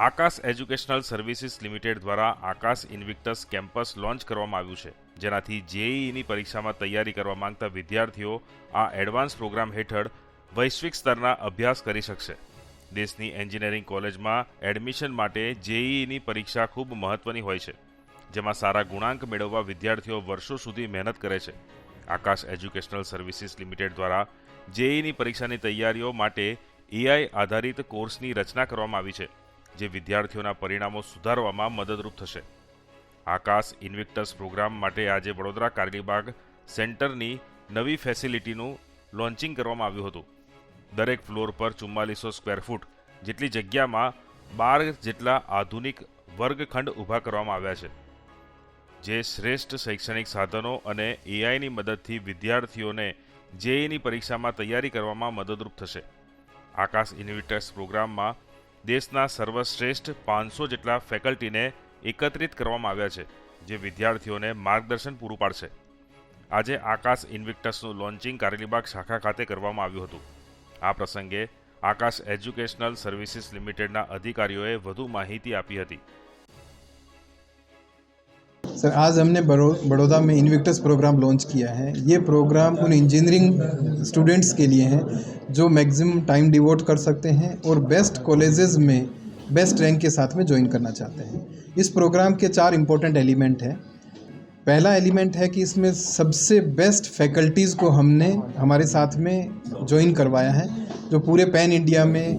આકાશ educational services limited દ્વારા આકાશ Invictus campus launch કરવામાં આવ્યું છે, જેનાથી જેઈઈની પરીક્ષામાં તૈયારી કરવા માંગતા વિદ્યાર્થીઓ આ એડવાન્સ પ્રોગ્રામ હેઠળ વૈશ્વિક સ્તરના અભ્યાસ કરી શકશે. દેશની એન્જિનિયરિંગ કોલેજમાં એડમિશન માટે જેઈઈની પરીક્ષા ખૂબ મહત્વની હોય છે, જેમાં સારા ગુણાંક મેળવવા વિદ્યાર્થીઓ વર્ષો સુધી મહેનત કરે છે. આકાશ એજ્યુકેશનલ સર્વિસીસ લિમિટેડ દ્વારા જેઈની પરીક્ષાની તૈયારીઓ માટે એઆઈ આધારિત કોર્સની રચના કરવામાં આવી છે. જે વિદ્યાર્થીઓના પરિણામો સુધારવામાં મદદરૂપ થશે. આકાશ ઇન્વિક્ટસ પ્રોગ્રામ માટે આજે વડોદરા કારગીબાગ સેન્ટરની નવી ફેસિલિટીનું લોન્ચિંગ કરવામાં આવ્યું હતું. દરેક ફ્લોર પર ચુમ્માલીસો સ્ક્વેર ફૂટ જેટલી જગ્યામાં બાર જેટલા આધુનિક વર્ગખંડ ઊભા કરવામાં આવ્યા છે. જે શ્રેષ્ઠ શૈક્ષણિક સાધનો અને એઆઈની મદદથી વિદ્યાર્થીઓને જેઈની પરીક્ષામાં તૈયારી કરવામાં મદદરૂપ થશે. આકાશ ઇન્વિટર્સ પ્રોગ્રામમાં દેશના સર્વશ્રેષ્ઠ પાંચસો જેટલા ફેકલ્ટીને એકત્રિત કરવામાં આવ્યા છે, જે વિદ્યાર્થીઓને માર્ગદર્શન પૂરું પાડશે. આજે આકાશ ઇન્વિક્ટસનું લોન્ચિંગ કારેલીબાગ શાખા ખાતે કરવામાં આવ્યું હતું. આ પ્રસંગે આકાશ એજ્યુકેશનલ સર્વિસીસ લિમિટેડના અધિકારીઓએ વધુ માહિતી આપી હતી. सर, आज हमने बड़ो- बड़ौदा में इन्विक्टस प्रोग्राम लॉन्च किया है। ये प्रोग्राम उन इंजीनियरिंग स्टूडेंट्स के लिए है, जो मैक्सिमम टाइम डिवोट कर सकते हैं और बेस्ट कॉलेजेस में बेस्ट रैंक के साथ में ज्वाइन करना चाहते हैं। इस प्रोग्राम के चार इंपॉर्टेंट एलिमेंट हैं। पहला एलिमेंट है कि इसमें सबसे बेस्ट फैकल्टीज़ को हमने, हमारे साथ में ज्वाइन करवाया है, जो पूरे पैन इंडिया में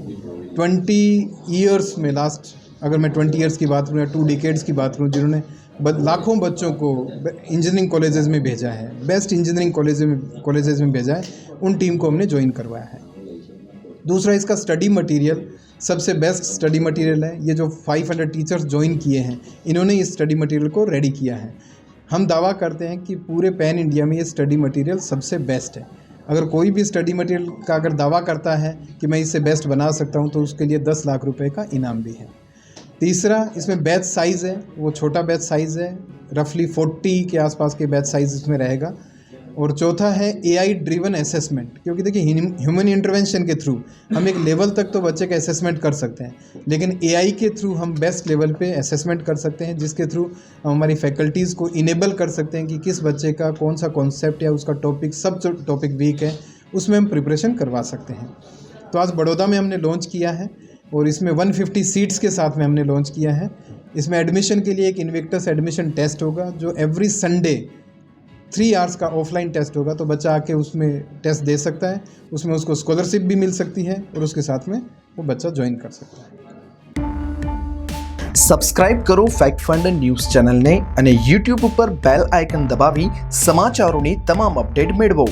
ट्वेंटी ईयर्स में लास्ट अगर मैं ट्वेंटी ईयर्स की बात करूँ या टू डिकेड्स की बात करूँ, जिन्होंने लाखों बच्चों को इंजीनियरिंग कॉलेजेस में भेजा है बेस्ट इंजीनियरिंग कॉलेज में कॉलेजेस में भेजा है, उन टीम को हमने ज्वाइन करवाया है। दूसरा इसका स्टडी मटेरियल सबसे बेस्ट स्टडी मटेरियल है, ये जो 500 टीचर्स ज्वाइन किए हैं, इन्होंने इस स्टडी मटेरियल को रेडी किया है। हम दावा करते हैं कि पूरे पैन इंडिया में ये स्टडी मटेरियल सबसे बेस्ट है। अगर कोई भी स्टडी मटेरियल का अगर दावा करता है कि मैं इससे बेस्ट बना सकता हूँ तो उसके लिए दस लाख रुपये का इनाम भी है। तीसरा, इसमें बैच साइज़ है, वो छोटा बैच साइज़ है रफली 40 के आसपास के बैच साइज़ इसमें रहेगा। और चौथा है ए आई ड्रिवन असेसमेंट क्योंकि देखिए ह्यूमन इंटरवेंशन के थ्रू हम एक लेवल तक तो बच्चे का असेसमेंट कर सकते हैं, लेकिन ए आई के थ्रू हम बेस्ट लेवल पे असेसमेंट कर सकते हैं, जिसके थ्रू हम हमारी फैकल्टीज़ को इनेबल कर सकते हैं कि किस बच्चे का कौन सा कॉन्सेप्ट या उसका टॉपिक सब टॉपिक वीक है, उसमें हम प्रिपरेशन करवा सकते हैं। तो आज बड़ौदा में हमने लॉन्च किया है। और इसमें 150 सीट्स के साथ में हमने लॉन्च किया है इसमें एडमिशन के लिए एक इन्विक्टस एडमिशन टेस्ट होगा जो एवरी संडे थ्री आवर्स का ऑफलाइन टेस्ट होगा तो बच्चा आके उसमें टेस्ट दे सकता है उसमें उसको स्कॉलरशिप भी मिल सकती है और उसके साथ में वो बच्चा ज्वाइन कर सकता है સબસ્ક્રાઇબ કરો ફેક્ટ ફંડ ન્યૂઝ ચેનલને અને યુટ્યુબ ઉપર બેલ આઇકન દબાવી સમાચારોની તમામ અપડેટ મેળવો